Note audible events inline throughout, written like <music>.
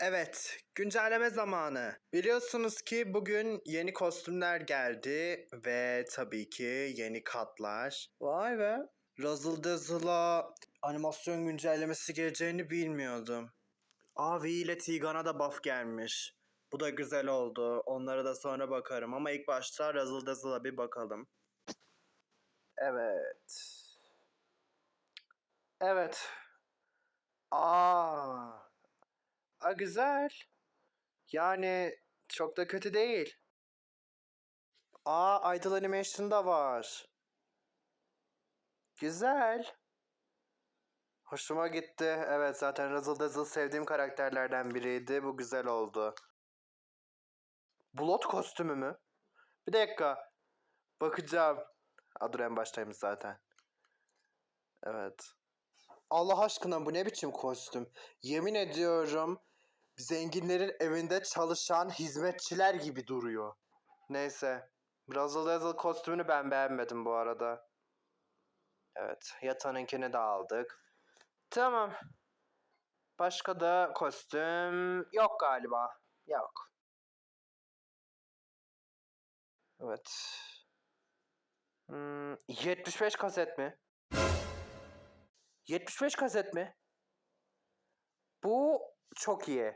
Evet, güncelleme zamanı. Biliyorsunuz ki bugün yeni kostümler geldi ve tabii ki yeni katlar. Vay be. Razzle Dazzle'a animasyon güncellemesi geleceğini bilmiyordum. V ile Tigan'a da buff gelmiş. Bu da güzel oldu. Onlara da sonra bakarım ama ilk başta Razzle Dazzle'a bir bakalım. Evet. Evet. Aa. A güzel. Yani çok da kötü değil. Aa Idle Animation da var. Güzel. Hoşuma gitti. Evet zaten Razzle Dazzle sevdiğim karakterlerden biriydi. Bu güzel oldu. Blot kostümü mü? Bir dakika. Bakacağım. Aa, dur en baştaymış zaten. Evet. Allah aşkına bu ne biçim kostüm? Yemin ediyorum zenginlerin evinde çalışan hizmetçiler gibi duruyor. Neyse. Razzle Dazzle kostümünü ben beğenmedim bu arada. Evet. Yatanınkini de aldık. Tamam. Başka da kostüm yok galiba. Yok. Evet. Hmm, 75 kaset mi? 75 kaset mi? Bu çok iyi.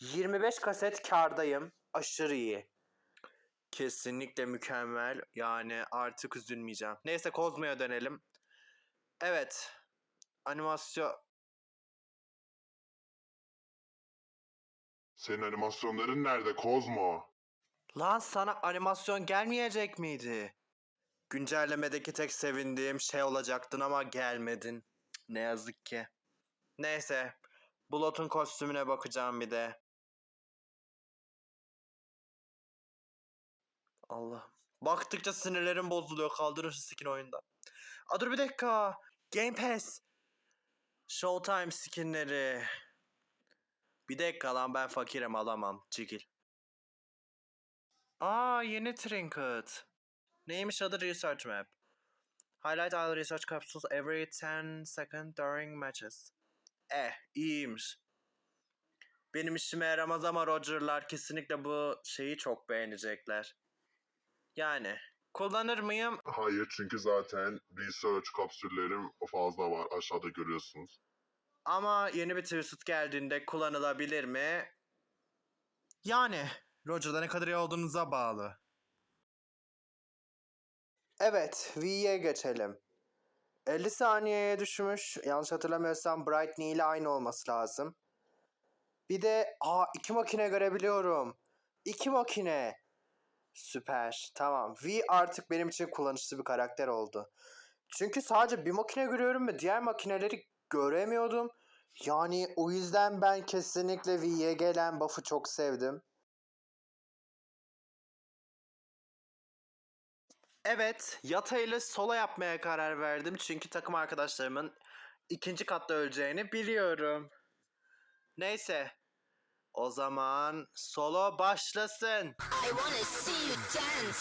25 kaset kardayım. Aşırı iyi. Kesinlikle mükemmel. Yani artık üzülmeyeceğim. Neyse Kozmo'ya dönelim. Evet. Animasyon... Senin animasyonların nerede Kozmo? Lan sana animasyon gelmeyecek miydi? Güncellemedeki tek sevindiğim şey olacaktın ama gelmedin. Ne yazık ki. Neyse. Blood'un kostümüne bakacağım bir de. Allah. Baktıkça sinirlerim bozuluyor. Kaldırın şu skin oyunda. Aa dur bir dakika. Game Pass. Showtime skinleri. Bir dakika lan ben fakirim alamam. Çekil. Aa yeni trinket. Neymiş adı Research Map. Highlight all research capsules every 10 second during matches. Eh iyiymiş. Benim işime yaramaz ama Roger'lar kesinlikle bu şeyi çok beğenecekler. Yani kullanır mıyım? Hayır çünkü zaten research kapsüllerim fazla var aşağıda görüyorsunuz. Ama yeni bir Twisted geldiğinde kullanılabilir mi? Yani Roger'da ne kadar iyi olduğunuza bağlı. Evet, V'ye geçelim. 50 saniyeye düşmüş. Yanlış hatırlamıyorsam Brightney ile aynı olması lazım. Bir de aa iki makine görebiliyorum. İki makine. Süper. Tamam. V artık benim için kullanışlı bir karakter oldu. Çünkü sadece bir makine görüyorum ve diğer makineleri göremiyordum. Yani o yüzden ben kesinlikle V'ye gelen buff'ı çok sevdim. Evet, Yata ile sola yapmaya karar verdim. Çünkü takım arkadaşlarımın ikinci katta öleceğini biliyorum. Neyse. O zaman solo başlasın. I wanna see you dance.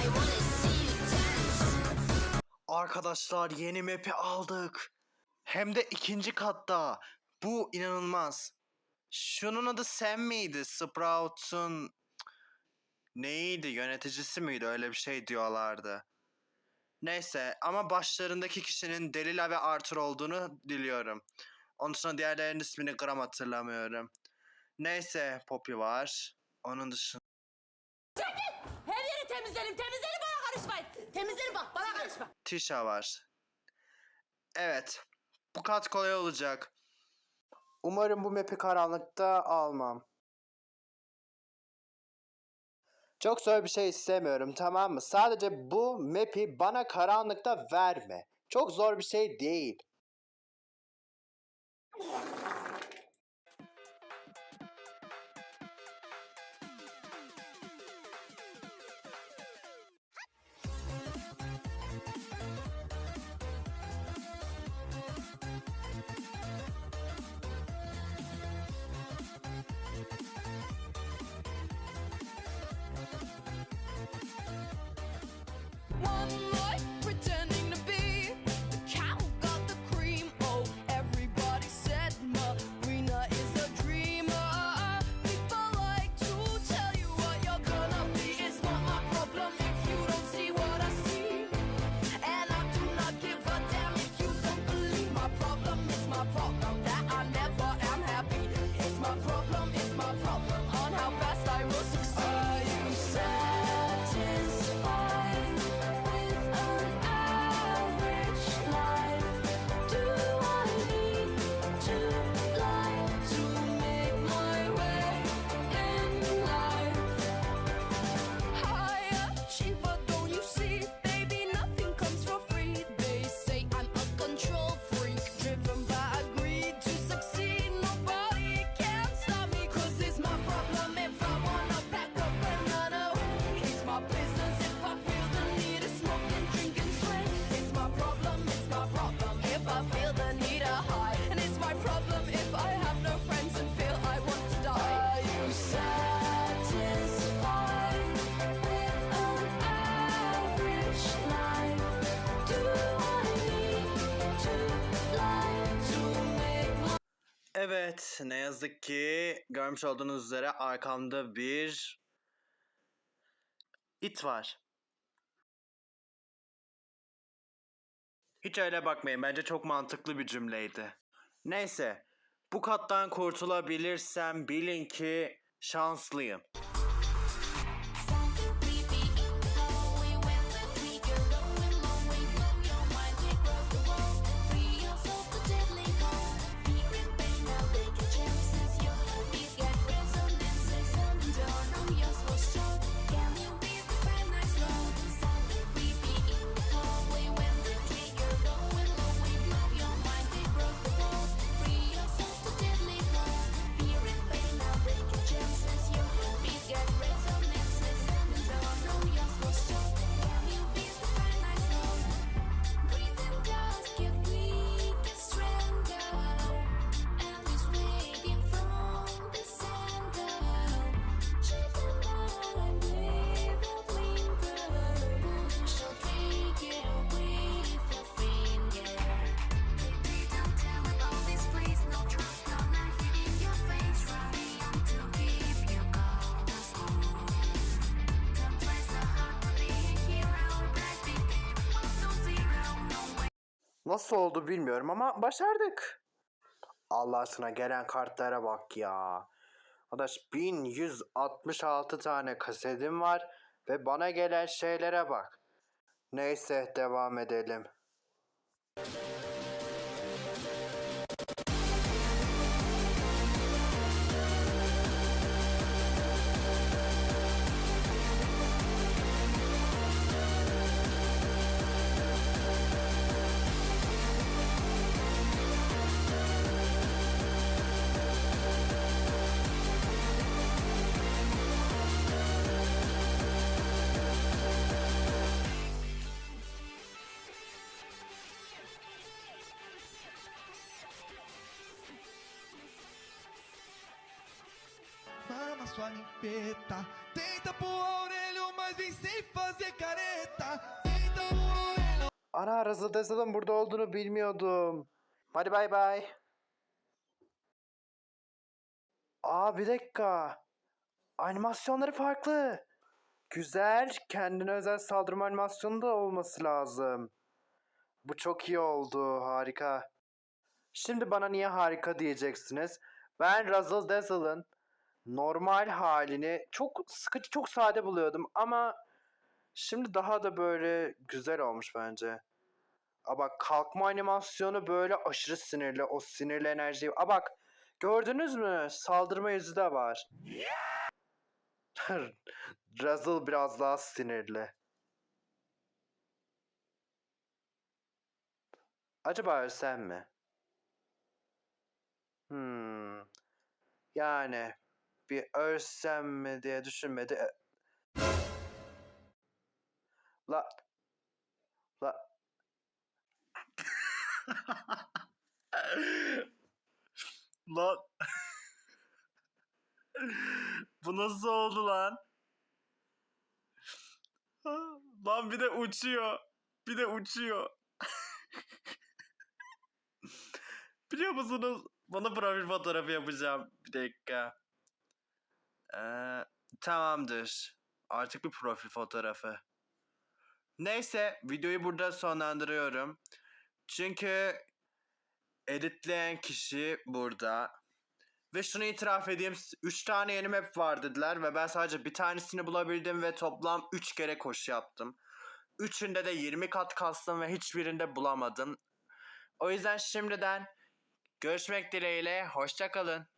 I wanna see you dance. Arkadaşlar yeni map'i aldık. Hem de ikinci katta. Bu inanılmaz. Şunun adı Sam miydi? Sprout'un neydi? Yöneticisi miydi? Öyle bir şey diyorlardı. Neyse ama başlarındaki kişinin Delila ve Arthur olduğunu diliyorum. Onun dışında diğerlerinin ismini gram hatırlamıyorum. Neyse Poppy var. Onun dışında Her yeri temizlerim. Temizlerim bana karışmayın. Temizlerim bak bana karışma. Tisha var. Evet. Bu kat kolay olacak. Umarım bu map'i karanlıkta almam. Çok zor bir şey istemiyorum tamam mı? Sadece bu map'i bana karanlıkta verme. Çok zor bir şey değil. love you. Evet, ne yazık ki görmüş olduğunuz üzere arkamda bir it var. Hiç öyle bakmayın. Bence çok mantıklı bir cümleydi. Neyse. Bu kattan kurtulabilirsem bilin ki şanslıyım. Nasıl oldu bilmiyorum ama başardık. Allah aşkına gelen kartlara bak ya. Arkadaş 1166 tane kasetim var ve bana gelen şeylere bak. Neyse devam edelim. Sua limpeta. Tenta pôr a orelha, mas vem sem fazer careta. Tenta pôr a orelha. Ana Razıl Dezal'ın burada olduğunu bilmiyordum. Hadi bay bay. Aa bir dakika. Animasyonları farklı. Güzel. Kendine özel saldırma animasyonu da olması lazım. Bu çok iyi oldu. Harika. Şimdi bana niye harika diyeceksiniz. Ben Razzle Dazzle'ın normal halini çok sıkıcı, çok sade buluyordum ama şimdi daha da böyle güzel olmuş bence. Aa bak kalkma animasyonu böyle aşırı sinirli. O sinirli enerjiyi. Aa bak gördünüz mü? Saldırma yüzü de var. <laughs> Razzle biraz daha sinirli. Acaba ölsem mi? Hmm. Yani bir ölsem mi diye düşünmedi. E- La La <laughs> Lan Bu nasıl oldu lan? Lan bir de uçuyor. Bir de uçuyor. <laughs> Biliyor musunuz? Bana profil fotoğrafı yapacağım. Bir dakika. Ee, tamamdır. Artık bir profil fotoğrafı. Neyse videoyu burada sonlandırıyorum. Çünkü editleyen kişi burada. Ve şunu itiraf edeyim. 3 tane yeni map var dediler ve ben sadece bir tanesini bulabildim ve toplam 3 kere koşu yaptım. Üçünde de 20 kat kastım ve hiçbirinde bulamadım. O yüzden şimdiden görüşmek dileğiyle. Hoşçakalın.